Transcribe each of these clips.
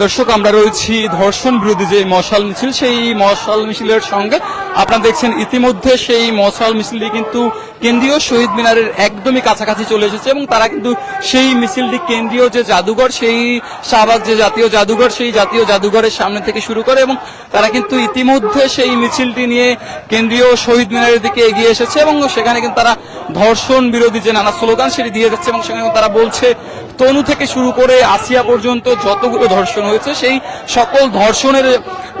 দর্শক আমরা রয়েছি ধর্ষণ বিরোধী যে মশাল মিছিল সেই মশাল মিছিলের সঙ্গে আপনারা দেখছেন ইতিমধ্যে সেই মশাল মিছিলটি কিন্তু কেন্দ্রীয় শহীদ মিনারের একদমই কাছাকাছি চলে এসেছে এবং তারা কিন্তু সেই মিছিলটি কেন্দ্রীয় যে জাদুঘর, সেই শাহবাগ যে জাতীয় জাদুঘর, সেই জাতীয় জাদুঘরের সামনে থেকে শুরু করে এবং তারা কিন্তু ইতিমধ্যে সেই মিছিলটি নিয়ে কেন্দ্রীয় শহীদ মিনারের দিকে এগিয়ে এসেছে এবং সেখানে কিন্তু তারা ধর্ষণ বিরোধী যে নানা স্লোগান সেটি দিয়ে যাচ্ছে এবং সেখানে তারা বলছে, তনু থেকে শুরু করে আসিয়া পর্যন্ত যতগুলো ধর্ষণ হয়েছে, সেই সকল ধর্ষণের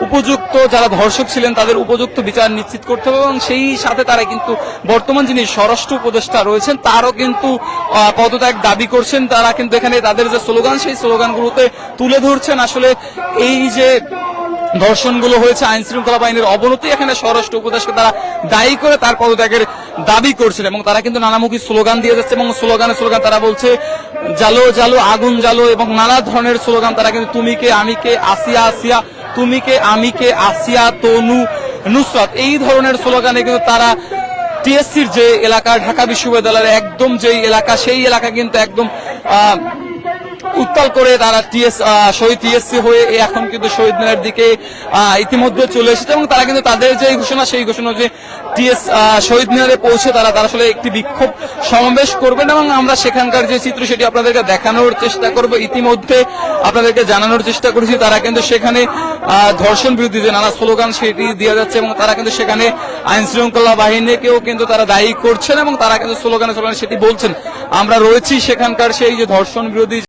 উপযুক্ত যারা ধর্ষক ছিলেন, তাদের উপযুক্ত বিচার নিশ্চিত করতে হবে এবং সেই সাথে তারা কিন্তু বর্তমান যিনি স্বরাষ্ট্র উপদেষ্টা রয়েছেন, তারও কিন্তু পদত্যাগ দাবি করছেন। তারা কিন্তু এখানে তাদের যে স্লোগান, সেই স্লোগানগুলোতে তুলে ধরছেন। আসলে এই যে ধর্ষণগুলো হয়েছে আইন শৃঙ্খলা বাহিনীর অবনতি, এখানে স্বরাষ্ট্র উপদেশকে তারা দায়ী করে তার পদত্যাগের দাবি করছেন এবং তারা কিন্তু নানামুখী স্লোগান দিয়ে যাচ্ছে এবং স্লোগানে স্লোগান তারা বলছে, জালো জালো, আগুন জালো এবং নানা ধরনের স্লোগান তারা কিন্তু, তুমি কে, আমি কে, আসিয়া আসিয়া তুমি কে আমি কে আসিয়া, তনু, নুসরাত, এই ধরনের স্লোগানে কিন্তু তারা টিএসসির যে এলাকা, ঢাকা বিশ্ববিদ্যালয়ের একদম যেই এলাকা, সেই এলাকা কিন্তু একদম উত্তাল করে তারা টিএস শহীদ টিএসসি হয়ে এখন কিন্তু শহীদ মিনার দিকে ইতিমধ্যে চলে এসেছে এবং তারা কিন্তু তাদের যে ঘোষণা, সেই ঘোষণা যে টিএস শহীদ মিনারে পৌঁছে তারা তারা আসলে একটি বিক্ষোভ সমাবেশ করবেন এবং আমরা সেখানকার যে চিত্র সেটি আপনাদেরকে দেখানোর চেষ্টা করব। ইতিমধ্যে আপনাদেরকে জানানোর চেষ্টা করেছি, তারা কিন্তু সেখানে ধর্ষণ বিরোধী যে নানা স্লোগান সেটি দিয়ে যাচ্ছে এবং তারা কিন্তু সেখানে আইন শৃঙ্খলা বাহিনীকেও কিন্তু তারা দায়ী করছেন এবং তারা কিন্তু স্লোগানে স্লোগানে সেটি বলছেন। আমরা রয়েছি সেখানকার সেই যে ধর্ষণ বিরোধী